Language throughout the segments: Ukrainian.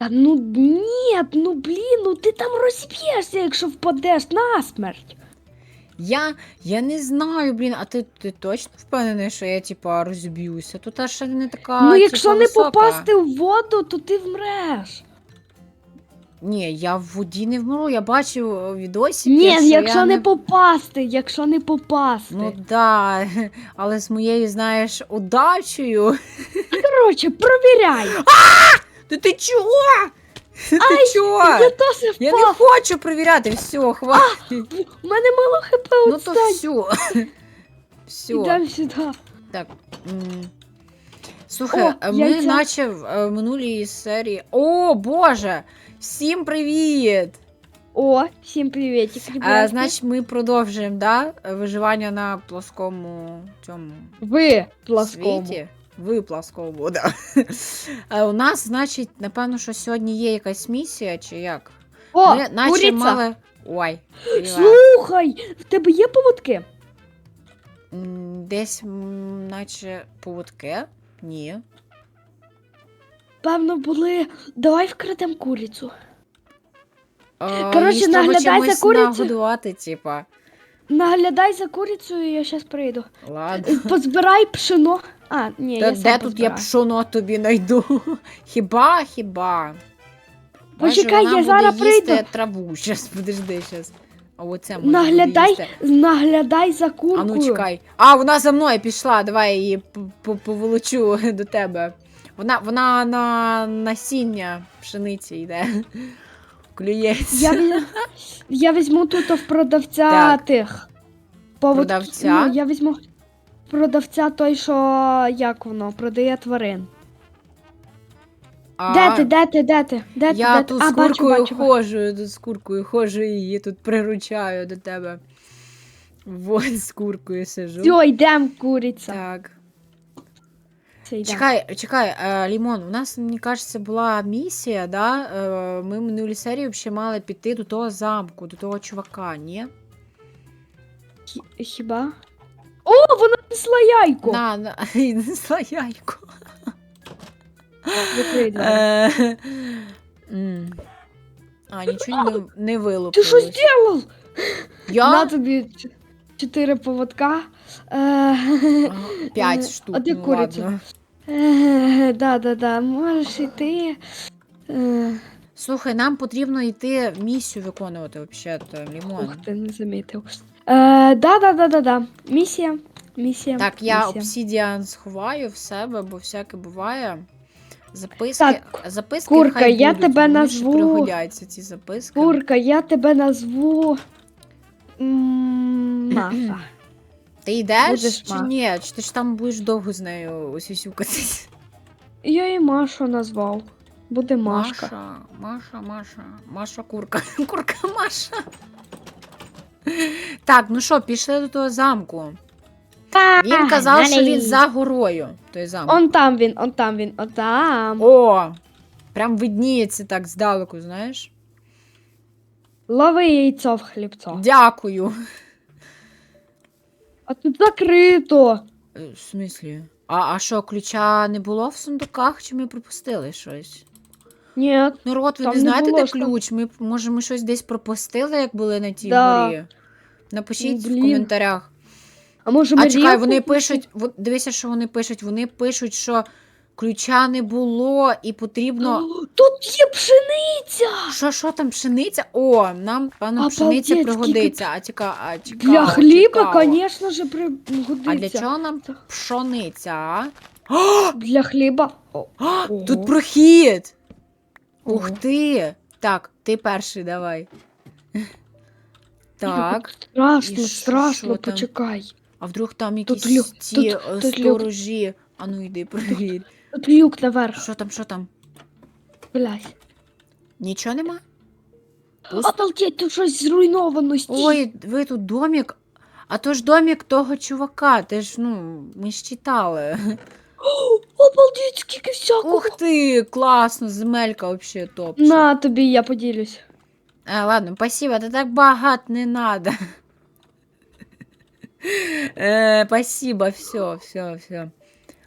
Та ну ні, ну блін, ну ти там розіб'єшся, якщо впадеш насмерть. Я, я не знаю, блін, а ти, ти точно впевнений, що я типа розб'юся? Тут аж ще не така. ну, якщо типа, не висока. попасти в воду, то ти вмреш. Ні, я в воді не вмру, я бачив у відосі. Ні, якщо не попасти, якщо не попасти. Ну да, але з моєю, знаєш, удачею. Коротше, провіряй. Та ти чого? Ти чого? Я теж Я не хочу перевіряти, все, хватить. У мене мало хп Ну то все. Все. Ідемо сюди. Так. Слухай, О, ми яйця. наче в е, минулій серії. О, Боже! Всім привіт! О, всім привітик, А, ребятки. значить, ми продовжуємо, да? Виживання на плоскому цьому Ви пласкому. світі. Ви плоскому, да. У нас, значить, напевно, що сьогодні є якась місія, чи як? О, ми наче куриця. мали. Ой. Слухай, в тебе є поводки? М, Десь, м, наче поводки? Ні. Певно, були. Давай вкрадемо курицю. А, Коротше, їх треба наглядай за чимось курицею. нагодувати, типа. Наглядай за курицею, я зараз прийду. Ладно. Позбирай пшено. А, ні, Та я де сам тут я позбираю. пшоно тобі найду? Хіба, хіба? Почекай, Може, я вона зараз їсти прийду. траву. Щас, подожди, щас. А оце може Наглядай, буде їсти. наглядай за куркою. А ну чекай. А, вона за мною пішла, давай її п- п- поволочу до тебе. Вона, вона на насіння пшениці йде. Клюється. Я, я візьму тут в продавця Так. тих. Повод... Продавця? Ну, я візьму продавця той, що як воно, продає тварин. А, Де ти, де ти, де ти? Де ти, Я де ти? тут а, з бачу, куркою бачу, бачу. ходжу, я тут з куркою ходжу і її тут приручаю до тебе. Вот з куркою сижу. Все, йдемо, куриця. Так. Все, йдем. Чекай, чекай, е, Лімон, у нас, мені кажеться, була місія, да? Е, ми в минулій серії взагалі мали піти до того замку, до того чувака, ні? Хі- Хіба? О, вона несла яйко! На, на, несла яйко. Закрий двері. Е, м. А, нічого не, не Ти вилупилось. що зробив? На Я? тобі ч- чотири поводка. Е, П'ять Е, штук, а де ну куриця? ладно. е, да, да, да, можеш йти. Е, Слухай, нам потрібно йти місію виконувати, взагалі-то, Лімон. Ух ти, не замітив. Е, да, да, да, да, да. Місія. Місія. Так, я місія. обсідіан сховаю в себе, бо всяке буває. Записки, Так, записки Курка, хай я будуть, тебе назву- пригодяться ці записки. Курка, я тебе назву. м, Маша. Ти йдеш будеш чи ма- ні? Чи ти ж там будеш довго з нею осюсюкатись? Я її Машу назвав. Буде Машка. Маша, Маша, Маша, Маша курка. Курка Маша. Так, ну що, пішли до того замку. Він казав, що він за горою. Той замок. Он там він, он там він, он там. О! Прям видніється так здалеку, знаєш? Лови яйцо в хлібцо. Дякую. А тут закрито. Е, В смислі? А, а що, ключа не було в сундуках, чи ми пропустили щось? Ні. Народ, ви Там не не знаєте, було де ж там. ключ? Ми, може, ми щось десь пропустили, як були на тій Да. горі? Напишіть Блін. в коментарях. А може ми А чекай, вони пишуть, во- дивися, що вони пишуть. Вони пишуть, що ключа не було і потрібно. О, Тут є пшениця. Що, що там, пшениця? О, нам, певно, Обалдеть, пшениця скільки- пригодиться. А цікаво, а цікаво, Для хліба, цікаво. звісно ж, пригодиться. А для чого нам пшониця? а? Для хліба. О, А, Ого. Тут прохід! Ух Ого. ти! Так, ти перший давай. Так. Страшно, І що- страшно, там? почекай. А вдруг там Тут якісь люк, ті тут- е, тут люк. сторожі. А ну йди, провір. Тут люк наверх, Що там, що там? блядь. Нічого нема? Пусто? Обалдеть, тут щось зруйновано, стій. Ой, ви тут домик. А то ж домик того чувака. Ти ж, ну, ми ж читали. Обалдеть, скільки всякого. Ух ти, класно, земелька вообще топ. На тобі, я поділюсь. А, ладно, спасибо, это так багато не надо. Е, спасибо, все, все, все.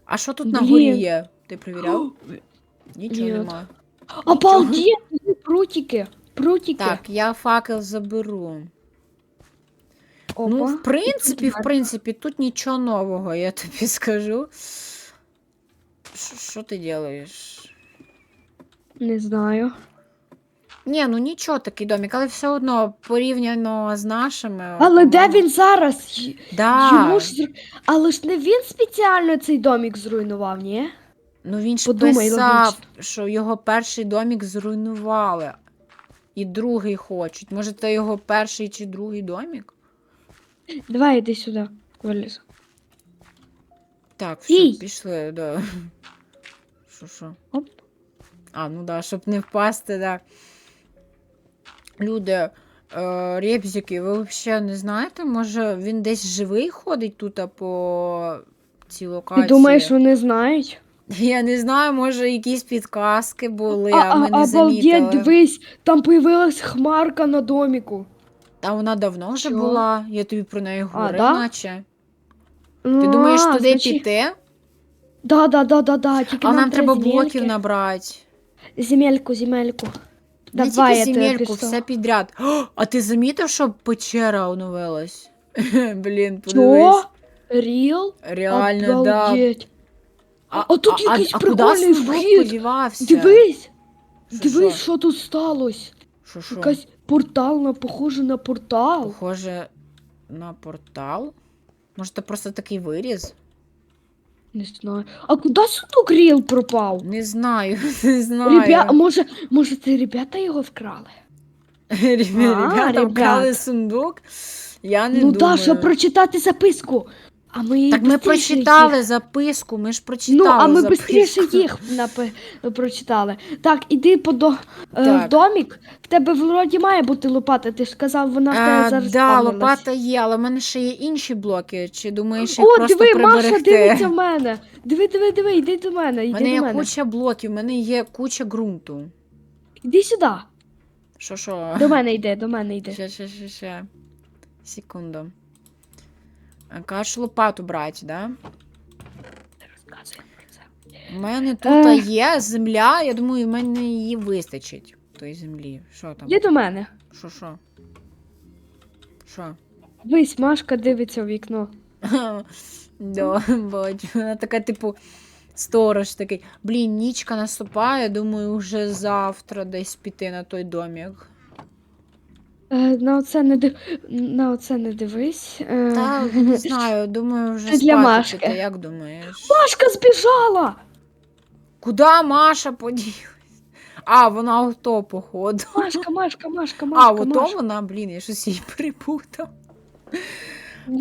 А що тут на Блін. горі є? Ти перевіряв? Нічого Ні. Обалдеть, прутики. Прутики. Так, я факел заберу. Опа. Ну, в принципі, в принципі, тут нічого нового, я тобі скажу. Що ти робиш? Не знаю. Ні, ну нічого такий домик, але все одно порівняно з нашими. Але де він зараз? Й- Да. Йому ж зр- Але ж не він спеціально цей домик зруйнував, ні? Ну він ж Подумай писав, що його перший домик зруйнували. І другий хочуть. Може, це його перший чи другий домик? Давай іди сюди, виліз. Так, все, Стій! пішли, да. Що, що? Оп. А, ну да, щоб не впасти, да. Люди, е, ви взагалі не знаєте, може він десь живий ходить тут по цій Ти локації? думаєш, вони знають? Я не знаю, може якісь підказки були, А, а, ми не обалдеть, дивись, там появилась хмарка на доміку. Та вона давно вже Що? була, я тобі про неї говорив, да? наче. Ти думаєш туди значить- піти? Да, да, да, да, да. Тільки А нам треба блоків набрати. Земельку, земельку. Не Давай, я тільки тебе пішов. все підряд. О, а ти замітив, що печера оновилась? Блін, подивись. Що? Ріл? Реально, да. Обалдеть. А тут якийсь а куди прикольний вхід. подівався? Дивись, Що, дивись, що? що тут сталося. Що, що? Якась портал, на- похоже на портал. Похоже на портал. Може, це просто такий виріз? Не знаю. А куди сундук Ріл пропав? Не знаю, не знаю. Ребя... може, може, це ребята його вкрали? Ребя- Ребята вкрали сундук. Я не ну думаю. Даша, прочитати записку. А ми її Так ми бистріше прочитали їх- записку, ми ж прочитали Ну, а ми записку. швидше їх напи... прочитали. Так, іди по до... е, Так. в домік. В тебе вроді має бути лопата, ти ж казав, вона в тебе А, зараз да, спавнилась. лопата є, але в мене ще є інші блоки. Чи думаєш їх О, просто диви, Маша дивиться в мене. Диви, диви, диви, йди до мене, У йди мене до є мене. куча блоків, в мене є куча ґрунту. Іди сюди. Що що? До мене йде, до мене йде. Ще, ще, ще, ще. Секунду. А, Кажеш лопату брати, да? У мене тут Е. є земля, я думаю, в мене її вистачить. Тої землі. Що там? Іди до мене. Що, що? Що? Дивись, Машка дивиться в вікно. Да, бачу. Вона така, типу, сторож такий. Блін, нічка наступає, думаю, вже завтра десь піти на той домік. Е, на оце не див... на оце не дивись. Е, Та не знаю, думаю, вже Це для спати Машки. піти, як думаєш? Машка збіжала! Куда Маша поділась? А, вона ото, походу. Машка, Машка, Машка, Машка. А, ото Машка. вона, блін, я щось її перепутав.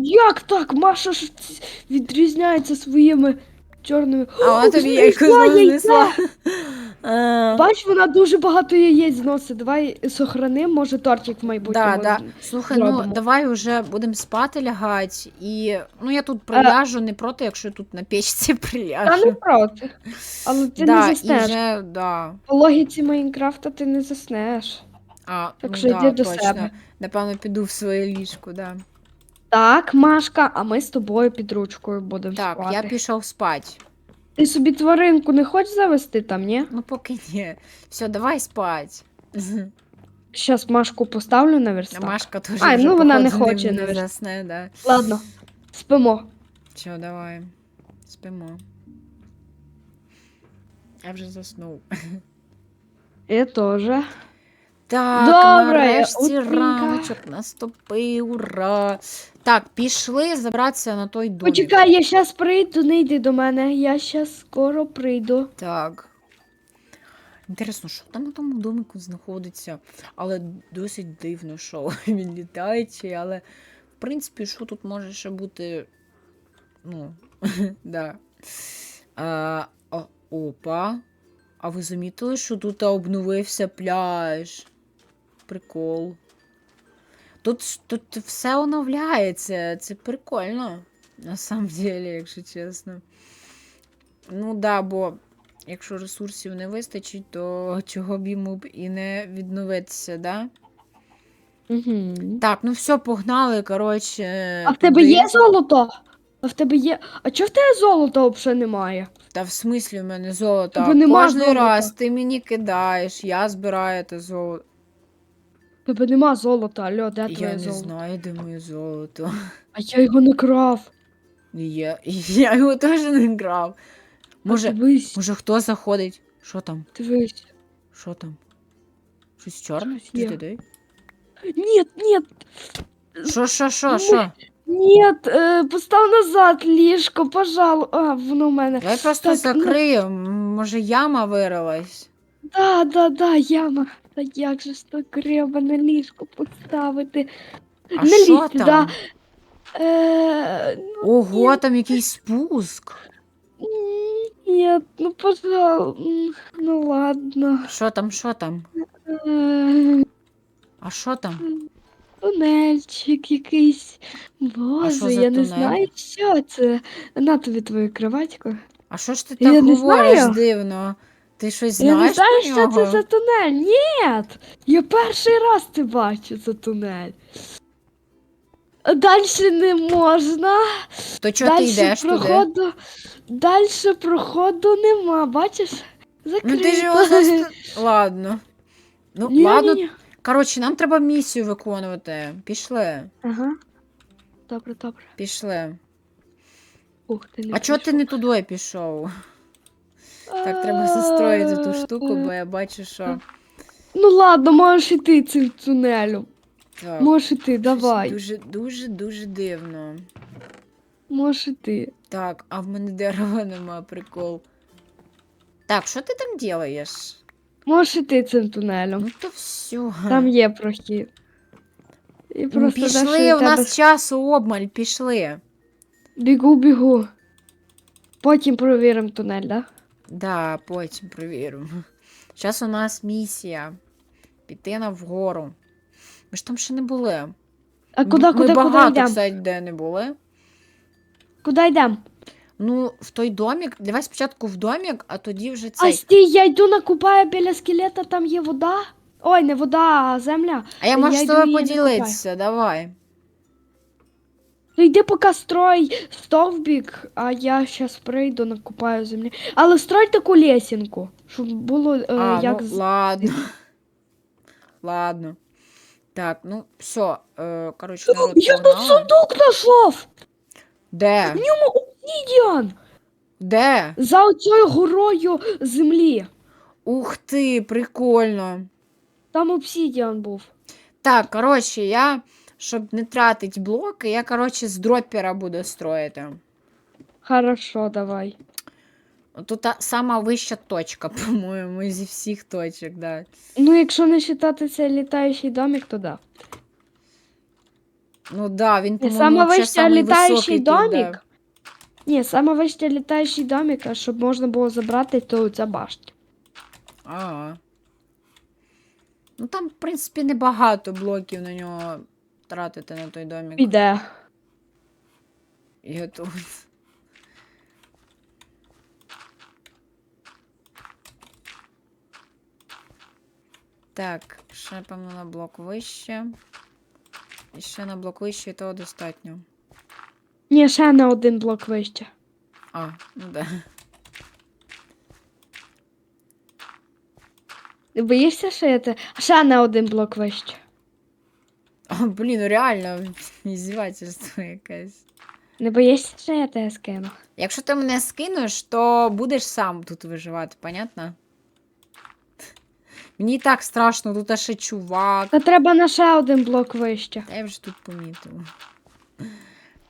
Як так? Маша ж ц- відрізняється своїми чорними. А вона тобі знесла знову яйце! знесла. Е, Бач, вона дуже багато яєць зносить. Давай сохраним, може тортик в майбутньому. Да, да. Слухай, ну зробимо. давай вже будемо спати лягати. І ну я тут приляжу не проти, якщо тут на печці Та не приляжу. проти. Але ти да, не і заснеш. вже, да. По логіці Майнкрафта ти не заснеш. А, Так ну, да, йди до точно. себе. Напевно, піду в своє ліжко, да. Так, Машка, а ми з тобою під ручкою будемо Так, спати. я пішов спати. Ти собі тваринку не хочеш завести там, ні? Ну, поки ні. Все, давай спать. Щас Машку поставлю на верстак. Машка теж Ай, вже, ну вона не походу, хоче, не, навіть. засне, да. Ладно, спимо. Все, давай. Спимо. Я вже заснув. Я теж. Так, Добре, нарешті утренька. раночок наступив, ура. Так, пішли забратися на той домик. Почекай, я щас прийду, не йди до мене. Я щас скоро прийду. Так. Інтересно, що там на тому домику знаходиться, але досить дивно, що він літаючий, але в принципі, що тут може ще бути. Ну, да. А, опа. А ви замітили, що тут обновився пляж? Прикол. Тут, тут все оновляється. Це прикольно. На самом деле, якщо чесно. Ну да, бо якщо ресурсів не вистачить, то чого б йому б і не відновитися, да? Угу. Так, ну все, погнали, коротше. А в тебе туди. є золото? А в тебе є. А чого в тебе золота взагалі немає? Та в смислі в мене золото. Тебе нема Кожний золота. раз ти мені кидаєш, я збираю те золото. Тебе нема золота, алло, де Я твоє не золото? знаю, де моє золото. А я його не крав. Я, я його теж не грав. Може, А дивись, може хто заходить? Що там? дивись. Що там? Щось чорне? Щось є. Дай. Ні, ні, Що, що, що, що? ні, е, постав назад ліжко, пожалуй. А, воно в мене. Давай просто Так, ну- закрию. М, Може яма вирилась. Да, да, да, яма. Та як же ж то гребане ліжко поставити? А Не що лізь там? туди. Е, Ого, там якийсь спуск. Ні, ну пожалуй. Ну ладно. Що там, що там? Е, А що там? Тунельчик якийсь. що Боже, за я не тунель? знаю, що це. На тобі твою кроватьку. А що ж ти Я так не говориш знаю. дивно? Ти щось Я не знаєш знаю, про що нього? це за тунель. Ні. Я перший раз це бачу, за тунель. Далі не можна. То чого ти йдеш туди? проходу. Далі проходу нема, бачиш? Закрито. Ну ти ж його заст... Ладно. Ну, Ні, ладно. ні, ні. Коротше, нам треба місію виконувати. Пішли, Ага. Добре, добре. пішли. Ух, ти не А чого ти пішов. не туди пішов? Так, треба застроїти ту штуку, бо я бачу, що. Ну ладно, можеш іти цим тунелем. Так, Можеш іти, давай. Дуже, дуже, дуже дивно. Можеш іти. Так, а в мене дерева нема, прикол. Так, що ти там делаєш? Можеш іти цим тунелем. Ну то все. Там є прохід. І Ну, просто пішли, у тебе нас часу обмаль, пішли. Бігу, бігу. Потім провіримо тунель, да? Да, потім перевіримо. Зараз у нас місія. Піти на вгору. Ми ж там ще не були. А куди, Ми куди, куди багато, йдемо? кстати, де не були. Куди йдемо? Ну, в той домік. Давай спочатку в домік, а тоді вже А цей. стій, я йду накупаю біля скелета, там є вода. Ой, не вода, а земля. А я можу з тобою поділитися, давай. Ну йди поки строй стовбік, а я зараз прийду, накупаю землі. Але строй таку лесінку, щоб було е, а, як ну, ладно. Ладно. Так, ну все. Е, коротше, народ Я тут погнали. сундук знайшов! Де? В ньому обсидіан! Де? За оцею горою землі. Ух ти, прикольно. Там обсидіан був. Так, коротше, я, щоб не тратити блоки, я, коротше, з дропера буду строїти. Хорошо, давай. Тут сама вища точка, по-моєму, зі всіх точок, да. Ну, якщо не вважати цей літаючий домик, то да. Ну да, він, по-моєму, саме вище літаючий домик. Ні, саме вище літаючий домик, а щоб можна було забрати, то ця башня. Ага. Ну там, в принципі, небагато блоків на нього тратити на той домик. Піде. І тут. Так, ще, певно, на блок вище. І ще на блок вище, і того достатньо. Ні, ще на один блок вище. А, ну да. Не боїшся шити? Ще на один блок вище. Блін, ну реально, іздівательство якесь. Не боїшся, що я тебе скину? Якщо ти мене скинеш, то будеш сам тут виживати, понятно? Мені і так страшно, тут ще чувак. Та треба на ще один блок вище. Та я вже тут помітила.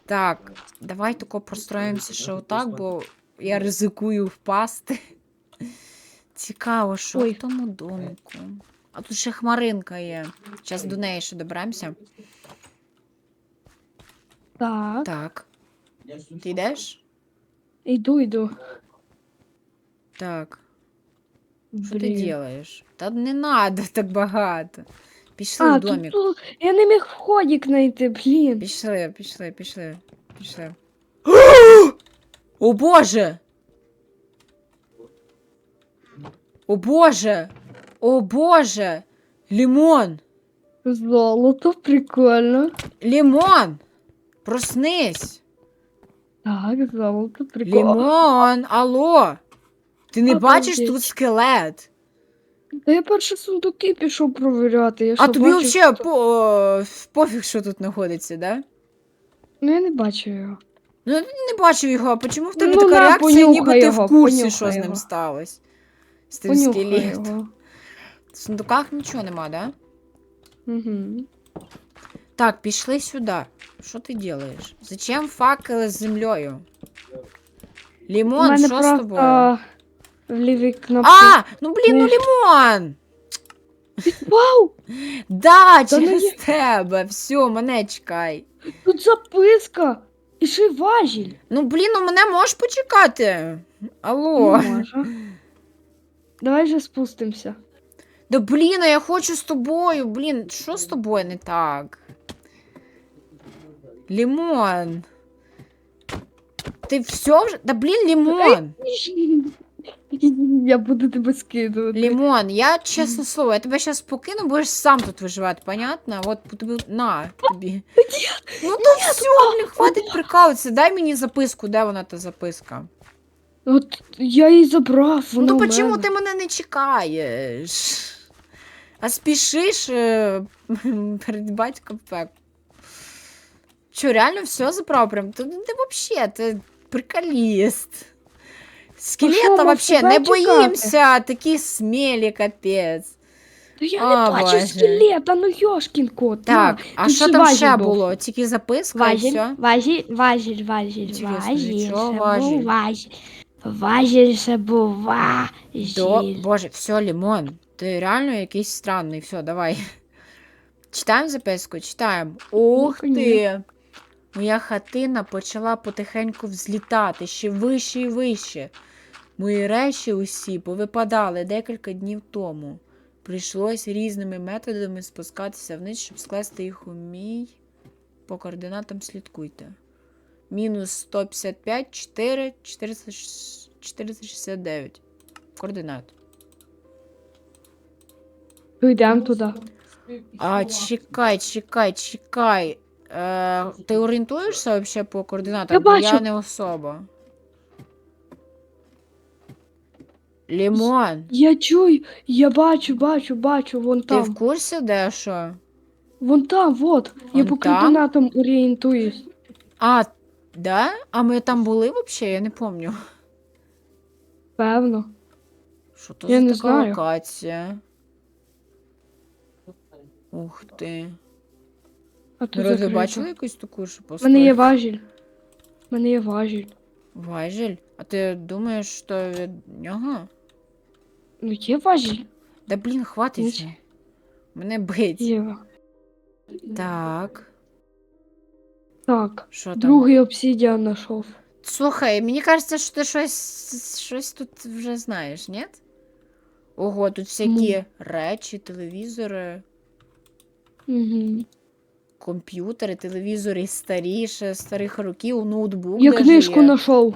Так, давай тако простроїмося ще отак, бо я ризикую впасти. Цікаво, що Ой. в тому домику. А тут ще хмаринка є. Зараз до неї ще доберемося. Так, Так. Ти йдеш? іду, йду. Так. Що ти робиш? Та не надо так багато. Пішли А, в тут, домик. тут, я не міг входик знайти, блін. Пішли, пішли, пішли, пішли. О Боже! О Боже! О Боже! Лімон! Золото, прикольно. Лімон! Проснись! Так, золото, прикол. Лімон, алло! Ти не бачиш Обалдеть. тут скелет? Та я перше сундуки пішов провіряти. Я А що, тобі бачив, взагалі що- по... пофіг, що тут знаходиться, да? Ну я не бачу його. Ну, не бачу його, а чому в тебе Ну, така на, реакція, ніби понюхай ти його, в курсі, понюхай що з ним його. сталося? З тим Понюхай скелетом. його. В сундуках нічого нема, да? Угу. Так, пішли сюди. Що ти робиш? Зачем факели з землею? Лімон, що з тобою? в лівій кнопці. А, ну блін, ну лімон! Вау! Да, ну через тебе. Все, мене чекай. Тут записка! І ще важіль. Ну блін, ну мене можеш почекати. Алло. Не можу. Давай же спустимося. Да блін, а я хочу з тобою. Блін, що з тобою не так? Лімон. Ти все вже. Да блін, лімон. Я буду тебе скидувати. Лімон, я чесне слово, я тебе зараз покину, будеш сам тут виживати, понятно? От тобі. На тобі. Ну то все, блін, хватить прикалуватися. Дай мені записку, де вона та записка? От я її забрав. Ну Вона то у почему мене. ти мене не чекаєш? А спішиш е, перед батьком пек. Що, реально все забрав? Прям? Ти, ти вообще, ти приколіст. Скелета що, мав вообще тебе не чекати? боїмося, такі смілі, капець. Та я А, не бачу Боже. скелета, ну йошкін кот. Так, а тут що ще там важіль ще був. було? Тільки записка і Важіль, все? важіль, важіль, важіль, Інтересно, важіль, чого ще важіль? був важіль. Важіль ще був важіль. До... Боже, все, Лімон, ти реально якийсь странний. Все, давай. Читаємо записку, читаємо. Ух Ну, ти! Моя хатина почала потихеньку взлітати ще вище і вище. Мої речі усі повипадали декілька днів тому. Прийшлось різними методами спускатися вниз, щоб скласти їх у мій. По координатам слідкуйте. Мінус 155, 4, 469. Координат. Йдемо туди. А, чекай, чекай, чекай. Е, ти орієнтуєшся взагалі по координатам? Я Бо Я не особа. Лімон, Я чую, я бачу, бачу, бачу, вон ти там. в курсі де що? Вон там, вот. Я Вон по там? координатам орієнтуюсь. А, да? А ми там були взагалі? Я не пам'ятаю. Певно. Що то Я за не така знаю. локація? Ух ти. А тут закрито. бачили якусь таку, що У мене є важіль. У мене є важіль. Важіль? А ти думаєш, що від нього? Ну є важіль. Да блін, хватить. Ніч. Мене бить. Є. Так. Так. Що там? Другий обсидіан знайшов. Слухай, мені кажеться, що ти щось, щось тут вже знаєш, ні? Ого, тут всякі речі, телевізори, Угу. комп'ютери, телевізори старіше, старих років, ноутбук. Я даже книжку є. знайшов.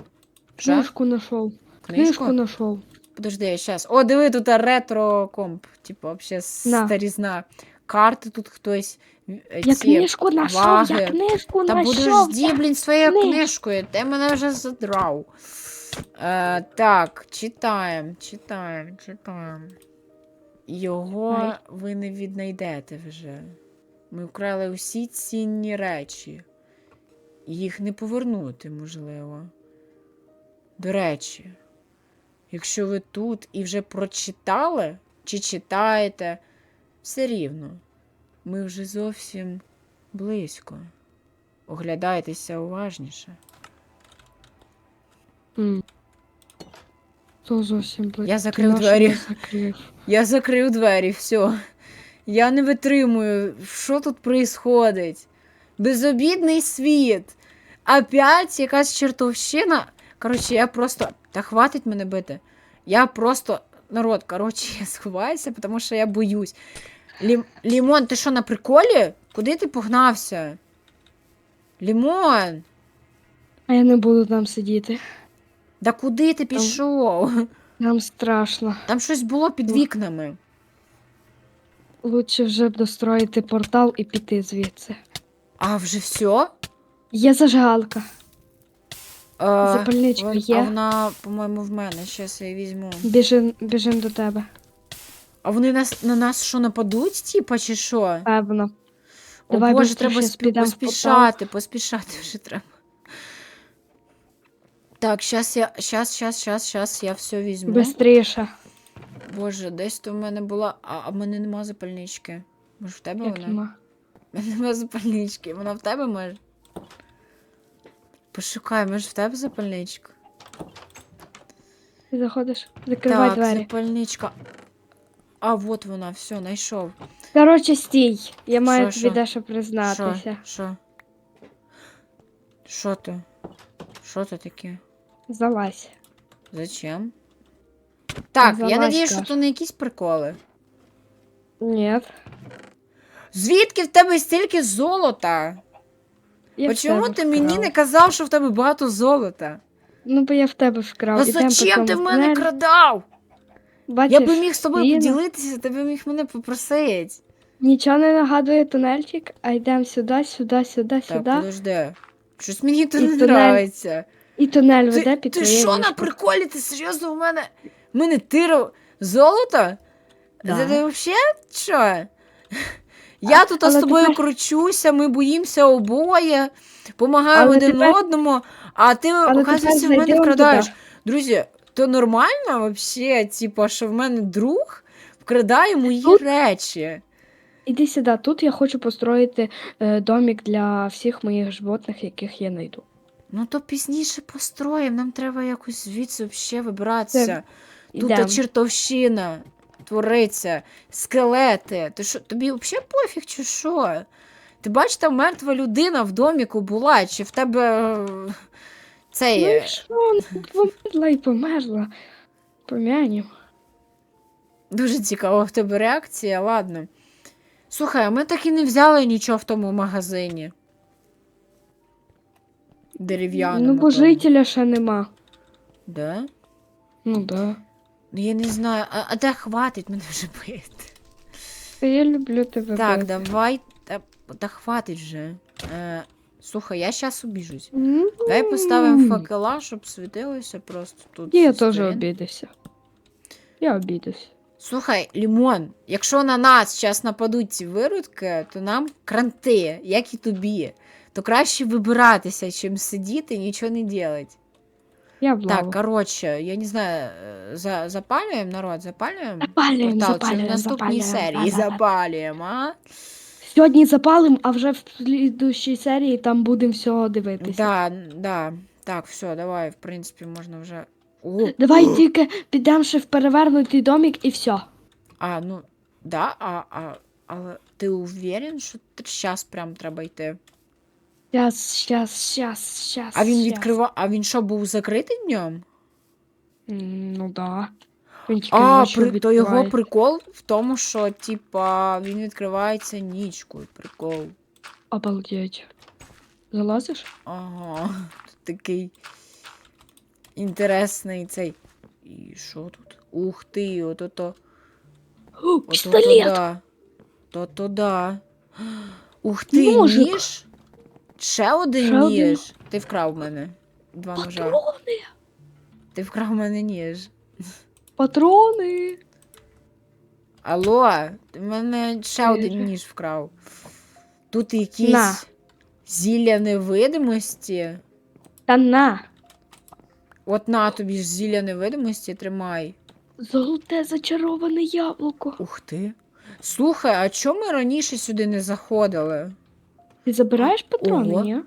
Що? Книжку знайшов. Книжку? Книжку знайшов. Подожди, щас. О, диви, тут ретро комп. Типу, вообще На. старізна. Карти тут хтось. е, Я ці. книжку ваги. я книжку Та знайшов. ді, блін, своєю книжку. книжкою. Ти мене вже задрав. Е, так, читаємо, читаємо, читаємо. Його ви не віднайдете вже. Ми вкрали усі цінні речі. Їх не повернути, можливо. До речі, якщо ви тут і вже прочитали чи читаєте, все рівно. Ми вже зовсім близько. Оглядайтеся уважніше. М. То зовсім близько. Я закрив Нащо двері. закрив? Я закрив двері, все. Я не витримую. Що тут происходить? Безобідний світ. Опять якась чертовщина. Коротше, я просто. Та хватить мене бити. Я просто. Народ, коротше, я сховаюся, тому що я боюсь. Лім... Лімон, ти що на приколі? Куди ти погнався? Лімон! А я не буду там сидіти. Да куди ти пішов? Нам страшно. Там щось було під вікнами. Лучше вже б достроїти портал і піти звідси. А вже все? Є зажигалка. А, Запальничка вон- є? А вона, по-моєму, в мене. Щас я її візьму. Біжим, біжим до тебе. А вони нас, на нас що нападуть, типа, чи що? Певно. О Давай Боже, быстро треба щас спі- підемо в поспішати, поспішати вже треба. Так, щас я, щас, щас, щас, щас я все візьму. Бистріше. Боже, десь то в мене була. А, а в мене нема запальнички. Може, в тебе Як вона? нема. В мене нема запальнички. Вона в тебе може? Пошукай, може в тебе запальничка? Ти заходиш, закривай так, двері. запальничка. А, от вона, все, знайшов. Коротше, стій. Я маю Що, тобі що? дещо Що? признатися. Що? Що то? Що то таке? Залазь. Зачем? Так, я Залазь, надію, що кажу. то не якісь приколи. Ні. Звідки в тебе стільки золота? Я в Чому тебе ти мені вкрав. не казав, що в тебе багато золота? Ну, бо я в тебе вкрав. А Ідем по зачем ти в мене тунелю. крадав? Бачиш, Я би міг з тобою стіна. поділитися, ти би міг мене попросити. Нічого не нагадує тунельчик, а йдемо сюди, сюди, сюди, Так, сюди. подожди. Щось мені тут І не тунель нравиться. І тунель веде під ти що на приколі? Ти серйозно в мене? Мене тирав золото? Да. Це ти взагалі що? Я тут з тобою тепер- кручуся, ми боїмося обоє, допомагаємо Але один тепер- одному, а ти, Але оказується, в мене зайдемо вкрадаєш. туди. Друзі, то нормально вообще, типа, що в мене друг вкрадає мої Тут- речі. Іди сюди, тут я хочу построїти е, домик для всіх моїх животних, яких я знайду. Ну то пізніше построїмо, нам треба якось звідси взагалі вибратися. Тут та Ідем. чертовщина твориться, скелети. Ти що, тобі взагалі пофіг, чи що? Ти бачиш, там мертва людина в доміку була, чи в тебе е, цей. Ну і що, ну, померла і померла. Помянем. Дуже цікава в тебе реакція, ладно. Слухай, а ми так і не взяли нічого в тому магазині. Дерев'яному. Ну, бо жителя ще нема. Да? Ну да. Ну я не знаю, а, а де хватить мене вже бити? Та Я люблю тебе. Так, бити. давай. Та, та хватить вже. Е, слухай, я щас обіжусь. М. Давай поставимо факела, щоб світилося просто тут. Я зі теж сторін. обідався. Я обідався. Слухай, Лімон, якщо на нас зараз нападуть ці виродки, то нам кранти, як і тобі. То краще вибиратися, чим сидіти і нічого не робити. Я в Так, лаву. коротше, я не знаю, е, за, запалюємо народ, запалюємо? Запалюємо, Портал, чи в запалюємо, наступній запалюємо, серії да-да-да. запалюємо, а? Сьогодні запалим, а вже в слідущій серії там будемо всього дивитися. Да, да. Так, все, давай, в принципі, можна вже. О, Давай тільки підемо ще в перевернутий домик і все. а, ну, да, а, а, але ти уверен, що зараз прям треба йти? Щас, щас, щас, щас. А він щас. відкривав. А він що, був закритий днем? М, Ну да. Він тільки А, при, то його відкриває. прикол в тому, що, типа, він відкривається нічкою. Прикол. Обалдеть. Залазиш? Ага, тут такий інтересний цей. І що тут? Ух ти. О, Ото пістолет! да. То-то да. Ух ти, Ножик. ніж. Ще один Ще один. ніж. Ти вкрав в мене. Два ножа. Патрони! Ти вкрав в мене ніж. Патрони! Алло, ти в мене ще один ніж вкрав. Тут якісь На. зілля невидимості. Та на! От на тобі ж зілля невидимості тримай. Золоте зачароване яблуко. Ух ти. Слухай, а чому ми раніше сюди не заходили? Ти забираєш патрони, Ого. ні?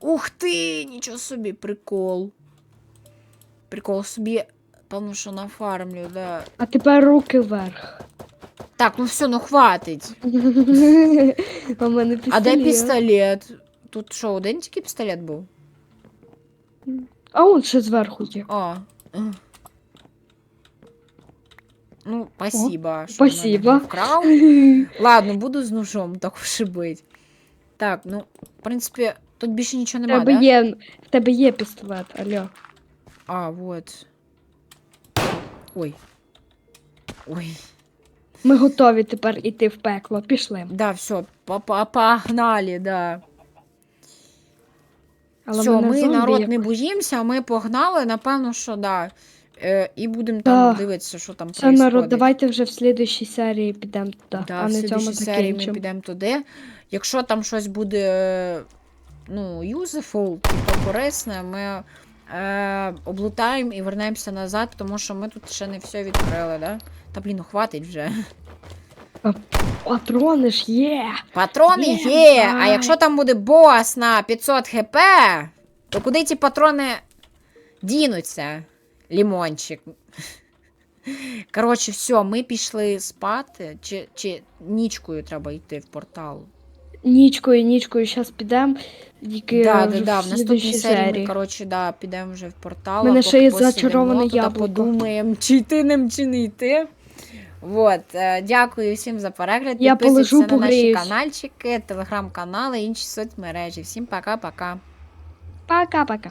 Ух ти, нічого собі, прикол. Прикол собі, певно, що нафармлю, да. А тепер руки вверх. Так, ну все, ну хватить. У мене пістолет. А де пістолет? Тут що, один тільки пістолет був? А он ще зверху є. А. Ну, спасибо. що спасибо. мене Вкрав. Ладно, буду з ножом, так уж і бить. Так, ну, в принципі, тут більше нічого В немає, тебе да? є, в тебе є пістолет, алло. А, вот. Ой. Ой. Ми готові тепер іти в пекло. Пішли. Да, все, погнали, да. Але Все, мене ми зомбі народ як- не боїмося, ми погнали, напевно, що да. Е, і будемо Да. там дивитися, що там Все, народ, давайте вже в слідущій серії підемо туди, Да, а в на цьому слідчій серії ми закінчимо. підемо туди. Якщо там щось буде ну, useful, типу корисне, ми е, облутаємо і вернемося назад, тому що ми тут ще не все відкрили, да? Та блін, ну хватить вже. Патрони ж є! Патрони Є, є! А якщо там буде бос на 500 хп, то куди ці патрони дінуться? Лімончик. Коротше, все, ми пішли спати. Чи, чи нічкою треба йти в портал? Нічкою, нічкою, зараз підемо. Тільки Да, да, да. в наступній серії, ми, коротше, да, підемо вже в портал. Мене ще є зачароване яблуко. подумаємо, чи йти ним, чи не йти. Вот, е, дякую всім за перегляд. Я положу, на наші канальчики, телеграм-канали, інші соцмережі. Всім пока-пока. Пока-пока.